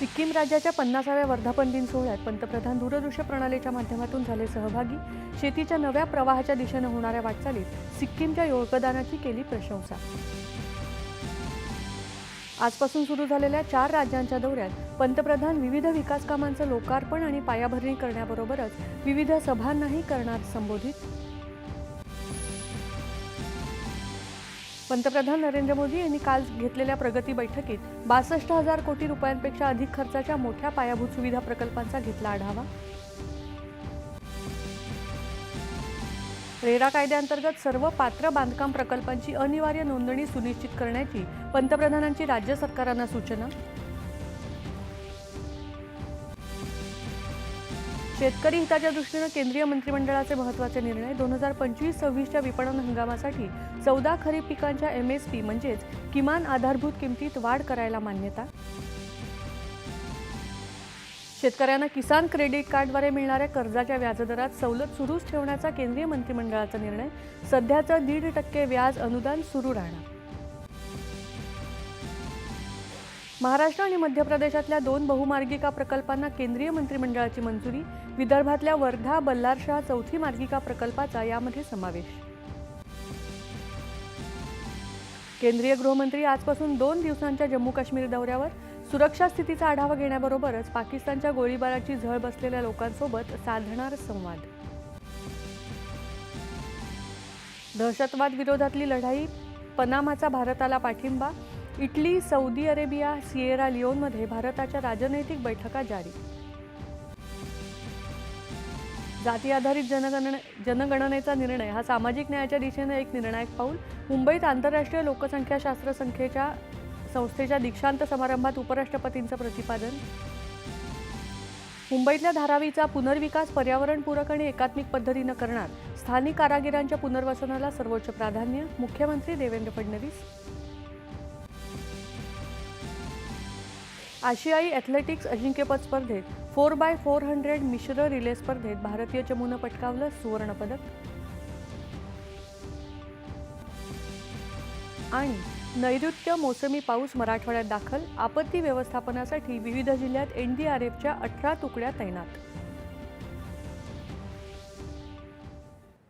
सिक्कीम राज्याच्या पन्नासाव्या वर्धापन दिन सोहळ्यात पंतप्रधान दूरदृश्य प्रणालीच्या माध्यमातून झाले सहभागी. शेतीच्या नव्या प्रवाहाच्या दिशेनं होणाऱ्या वाटचालीत सिक्कीमच्या योगदानाची केली प्रशंसा. आजपासून सुरू झालेल्या चार राज्यांच्या दौऱ्यात पंतप्रधान विविध विकास कामांचं लोकार्पण आणि पायाभरणी करण्याबरोबरच विविध सभांनाही करणार संबोधित पंतप्रधान नरेंद्र मोदी यांनी काल घेतलेल्या प्रगती बैठकीत बासष्ट हजार कोटी रुपयांपेक्षा अधिक खर्चाच्या मोठ्या पायाभूत सुविधा प्रकल्पांचा घेतला आढावा. रेरा कायद्याअंतर्गत सर्व पात्र बांधकाम प्रकल्पांची अनिवार्य नोंदणी सुनिश्चित करण्याची पंतप्रधानांची राज्य सरकारांना सूचना. शेतकरी हिताच्या दृष्टीनं केंद्रीय मंत्रिमंडळाचे महत्त्वाचे निर्णय दोन हजार पंचवीस सव्वीसच्या विपणन हंगामासाठी चौदा खरीप पिकांच्या एम एस पी म्हणजेच किमान आधारभूत किमतीत वाढ करायला मान्यता? शेतकऱ्यांना किसान क्रेडिट कार्डद्वारे मिळणाऱ्या कर्जाच्या व्याजदरात सवलत सुरूच ठेवण्याचा केंद्रीय मंत्रिमंडळाचा निर्णय. सध्याचं दीड टक्के व्याज अनुदान सुरू राहणार. महाराष्ट्र आणि मध्य प्रदेशातल्या दोन बहुमार्गिका प्रकल्पांना केंद्रीय मंत्रिमंडळाची मंजुरी विदर्भातल्या वर्धा बल्लारशाह चौथी मार्गिका प्रकल्पाचा यामध्ये समावेश. केंद्रीय गृहमंत्री आजपासून दोन दिवसांच्या जम्मू काश्मीर दौऱ्यावर सुरक्षा स्थितीचा आढावा घेण्याबरोबरच पाकिस्तानच्या गोळीबाराची झळ बसलेल्या लोकांसोबत साधणार संवाद. दहशतवाद विरोधातली लढाई पनामाचा भारताला पाठिंबा इटली सौदी अरेबिया सिएरा लिओनमध्ये भारताच्या राजनैतिक बैठका जारी. जाती आधारित जनगणने जनगणनेचा निर्णय. हा सामाजिक न्यायाच्या दिशेनं एक निर्णायक पाऊल. मुंबईत आंतरराष्ट्रीय लोकसंख्याशास्त्र संख्येच्या संस्थेच्या दीक्षांत समारंभात उपराष्ट्रपतींचं प्रतिपादन. मुंबईतल्या धारावीचा पुनर्विकास पर्यावरणपूरक आणि एकात्मिक पद्धतीनं करणार. स्थानिक कारागिरांच्या पुनर्वसनाला सर्वोच्च प्राधान्य. मुख्यमंत्री देवेंद्र फडणवीस. आशियाई ॲथलेटिक्स अजिंक्यपद स्पर्धेत फोर बाय फोर हंड्रेड मिश्र रिले स्पर्धेत भारतीय चमूनं पटकावलं सुवर्णपदक. आणि नैऋत्य मोसमी पाऊस मराठवाड्यात दाखल आपत्ती व्यवस्थापनासाठी विविध जिल्ह्यात एनडीआरएफच्या अठरा तुकड्या तैनात.